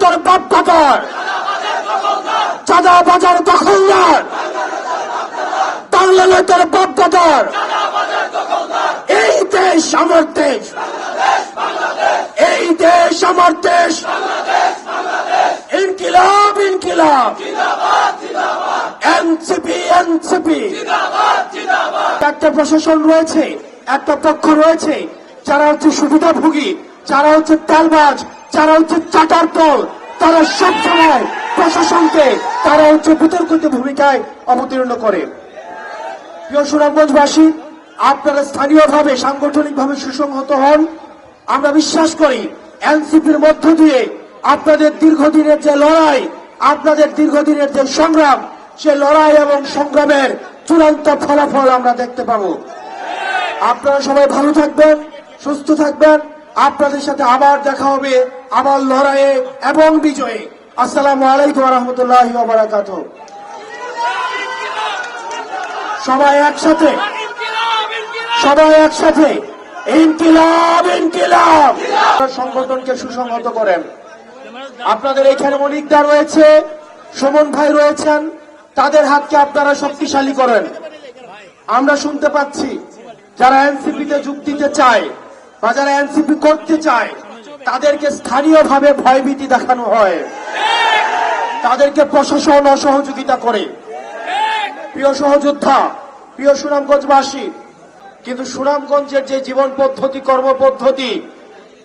তোর বাপ চাঁদা বাজার তোর বাপ এই দেশ আমার দেশ। এই দেশ আমার দেশ। ইনকিলাব ইনকিলাব। NCP NCP. একটা প্রশাসন রয়েছে, একটা পক্ষ রয়েছে, যারা হচ্ছে সুবিধাভোগী। যারা হচ্ছে তেলবাজ, যারা হচ্ছে চাটার পল তারা সব সময় প্রশাসনকে, তারা হচ্ছে বিতর্কিত ভূমিকায় অবতীর্ণ করে। প্রিয় সুনামগঞ্জবাসী, আপনারা স্থানীয়ভাবে, সাংগঠনিকভাবে সুসংহত হন। আমরা বিশ্বাস করি, এনসিপির মধ্য দিয়ে আপনাদের দীর্ঘদিনের যে লড়াই, আপনাদের দীর্ঘদিনের যে সংগ্রাম, সে লড়াই এবং সংগ্রামের চূড়ান্ত ফলাফল আমরা দেখতে পাব। আপনারা সবাই ভালো থাকবেন, সুস্থ থাকবেন। আপনাদের সাথে আবার দেখা হবে, আবার লড়াইয়ে এবং বিজয়ে। আসসালামু আলাইকুম রহমতুল্লাহ বারাকাত সবাই একসাথে। সবাই একসাথে। ইনকিলাব ইনকিলাব। সংগঠনকে সুসংহত করেন। আপনাদের এখানে মনিকদা রয়েছে, সুমন ভাই রয়েছেন, তাদের হাতকে আপনারা শক্তিশালী করেন। আমরা শুনতে পাচ্ছি, যারা এনসিপিতে যোগ দিতে চায় বা যারা এনসিপি করতে চায়, তাদেরকে স্থানীয়ভাবে ভয়ভীতি দেখানো হয়। তাদেরকে প্রশাসন অসহযোগিতা করে। প্রিয় সহযোদ্ধা, প্রিয় সুনামগঞ্জবাসী, কিন্তু সুনামগঞ্জের যে জীবন পদ্ধতি, কর্ম পদ্ধতি,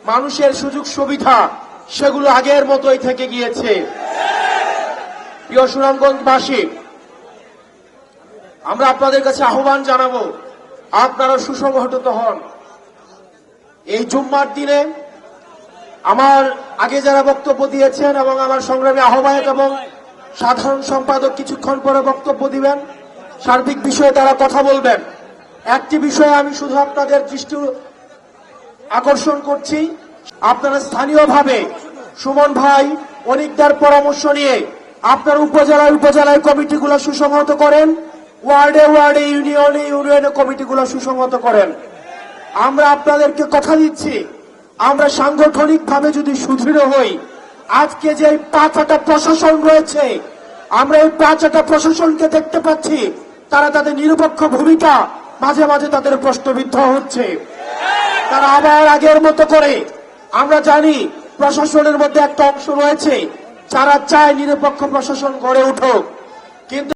মানুষের সুযোগ সুবিধা, সেগুলো আগের মতোই থেকে গিয়েছে। প্রিয় সুনামগঞ্জবাসী, আমরা আপনাদের কাছে আহ্বান জানাব, আপনারা সুসংগঠিত হন। এই জুম্মার দিনে আমার আগে যারা বক্তব্য দিয়েছেন এবং আমার সংগ্রামী আহ্বায়ক এবং সাধারণ সম্পাদক কিছুক্ষণ পরে বক্তব্য দিবেন, সার্বিক বিষয়ে তারা কথা বলবেন। একটি বিষয়ে আমি শুধু আপনাদের দৃষ্টি আকর্ষণ করছি। আপনারা স্থানীয়ভাবে সুমন ভাই, অনিকদার পরামর্শ নিয়ে আপনার উপজেলায় উপজেলায় কমিটিগুলো সুসংহত করেন, ওয়ার্ডে ওয়ার্ডে ইউনিয়নে ইউনিয়নে কমিটিগুলো সুসংহত করেন। আমরা আপনাদেরকে কথা দিচ্ছি। আমরা সাংগঠনিক ভাবে যদি সুদৃঢ় হই, আজকে যে পাঁচটা প্রশাসন রয়েছে, আমরা এই পাঁচটা প্রশাসনকে দেখতে পাচ্ছি, তারা তাদের নিরপেক্ষ ভূমিকা মাঝে মাঝে তাদের প্রশ্নবিদ্ধ হচ্ছে। তারা আবার আগের মতো করে, আমরা জানি প্রশাসনের মধ্যে একটা অংশ রয়েছে, যারা চায় নিরপেক্ষ প্রশাসন গড়ে উঠুক। কিন্তু